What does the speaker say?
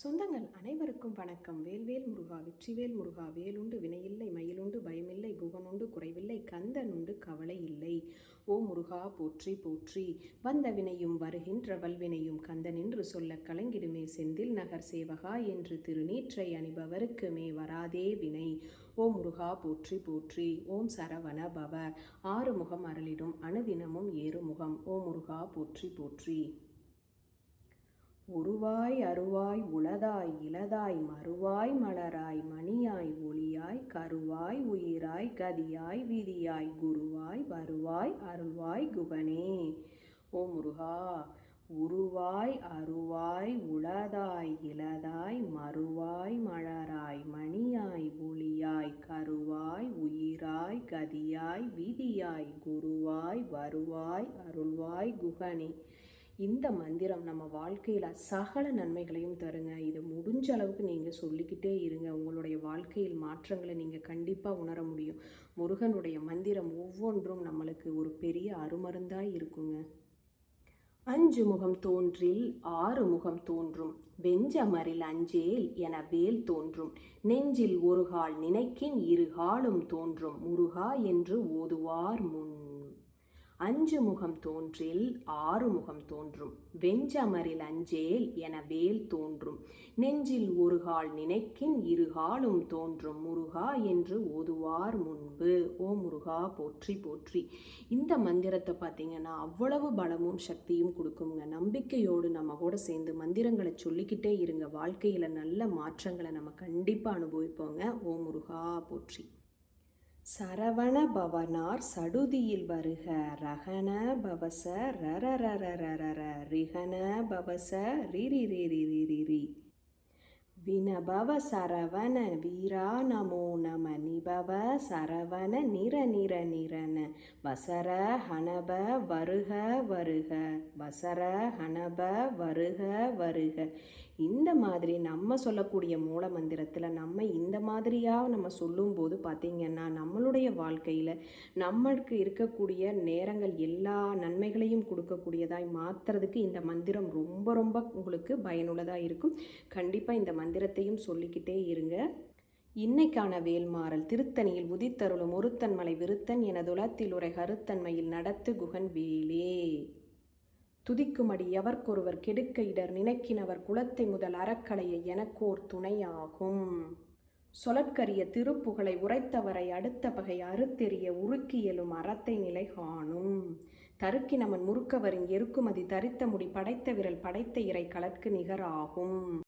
சொந்தங்கள் அனைவருக்கும் வணக்கம். வேல்வேல் முருகா வெற்றிவேல் முருகா வேலுண்டு வினையில்லை மயிலுண்டு பயமில்லை குகனுண்டு குறைவில்லை கந்தனுண்டு கவலை இல்லை. ஓ முருகா போற்றி போற்றி. வந்த வினையும் வருகின்ற வல்வினையும் கந்தனின்று சொல்ல கலங்கிடுமே செந்தில் நகர் சேவகா என்று திருநீற்றை அணிபவருக்குமே வராதே வினை. ஓ முருகா போற்றி போற்றி. ஓம் சரவண பவ. ஆறு முகம் அருளிடும் அணுதினமும் ஏறு முகம் ஓ முருகா போற்றி போற்றி. உருவாய் அருவாய் உளதாய் இளதாய் மறுவாய் மலராய் மணியாய் ஒளியாய் கருவாய் உயிராய் கதியாய் விதியாய் குருவாய் வருவாய் அருள்வாய் குகனே. ஓ முருகா உருவாய் அருவாய் உளதாய் இளதாய் மறுவாய் மலராய் மணியாய் ஒளியாய் கருவாய் உயிராய் கதியாய் விதியாய் குருவாய் வருவாய் அருள்வாய் குகனே. இந்த மந்திரம் நம்ம வாழ்க்கையில் சகல நன்மைகளையும் தருங்க. இதை முடிஞ்ச அளவுக்கு நீங்கள் சொல்லிக்கிட்டே இருங்க. உங்களுடைய வாழ்க்கையில் மாற்றங்களை நீங்கள் கண்டிப்பாக உணர முடியும். முருகனுடைய மந்திரம் ஒவ்வொன்றும் நம்மளுக்கு ஒரு பெரிய அருமருந்தாக இருக்குங்க. அஞ்சு முகம் தோன்றில் ஆறு முகம் தோன்றும். வெஞ்சமரில் அஞ்சேல் என வேல் தோன்றும். நெஞ்சில் ஒரு கால் நினைக்கின் இரு காலும் தோன்றும். முருகா என்று ஓதுவார் முன். அஞ்சு முகம் தோன்றில் ஆறு முகம் தோன்றும். வெஞ்சமரில் அஞ்சேல் என வேல் தோன்றும். நெஞ்சில் ஒரு கால் நினைக்கின் இருகாலும் தோன்றும். முருகா என்று ஓதுவார் முன்பு. ஓ முருகா போற்றி போற்றி. இந்த மந்திரத்தை பார்த்தீங்கன்னா அவ்வளவு பலமும் சக்தியும் கொடுக்குங்க. நம்பிக்கையோடு நம்ம கூட சேர்ந்து மந்திரங்களை சொல்லிக்கிட்டே இருங்க. வாழ்க்கையில் நல்ல மாற்றங்களை நம்ம கண்டிப்பாக அனுபவிப்போங்க. ஓ முருகா போற்றி. சரவண பவனார் சடுதியில் வருக ரகன பவச ரரரரரர. ரிகன பவச ரிரி ரி வினபவ சரவண வீரா நமோ நம நிபவ சரவண நிர நிர நிரன. வசர ஹனப வருக வருக. வசர ஹனப வருக வருக. இந்த மாதிரி நம்ம சொல்லக்கூடிய மூல மந்திரத்தில் நம்ம இந்த மாதிரியாக நம்ம சொல்லும்போது பார்த்திங்கன்னா நம்மளுடைய வாழ்க்கையில் நம்மளுக்கு இருக்கக்கூடிய நேரங்கள் எல்லா நன்மைகளையும் கொடுக்கக்கூடியதாய் மாற்றுறதுக்கு இந்த மந்திரம் ரொம்ப ரொம்ப உங்களுக்கு பயனுள்ளதாக இருக்கும். கண்டிப்பாக இந்த மந்திரத்தையும் சொல்லிக்கிட்டே இருங்க. இன்னைக்கான வேல்மாறல் திருத்தணியில் உதித்தருளும் ஒருத்தன்மலை விருத்தன் எனதுலத்தில் உரை கருத்தன்மையில் நடத்து குகன் வேலே. துதிக்குமடி எவர்க்கொருவர் கெடுக்க இடர் நினைக்கினவர் குலத்தை முதல் அறக்கலைய எனக்கோர் துணையாகும். சொலற்கரிய திருப்புகளை உரைத்தவரை அடுத்த பகை அறுத்தெறிய உருக்கியலும் அறத்தை நிலை காணும் தருக்கினவன் முறுக்கவரின் எருக்குமதி தரித்த முடி படைத்த விரல் படைத்த இறை கலற்கு நிகராகும்.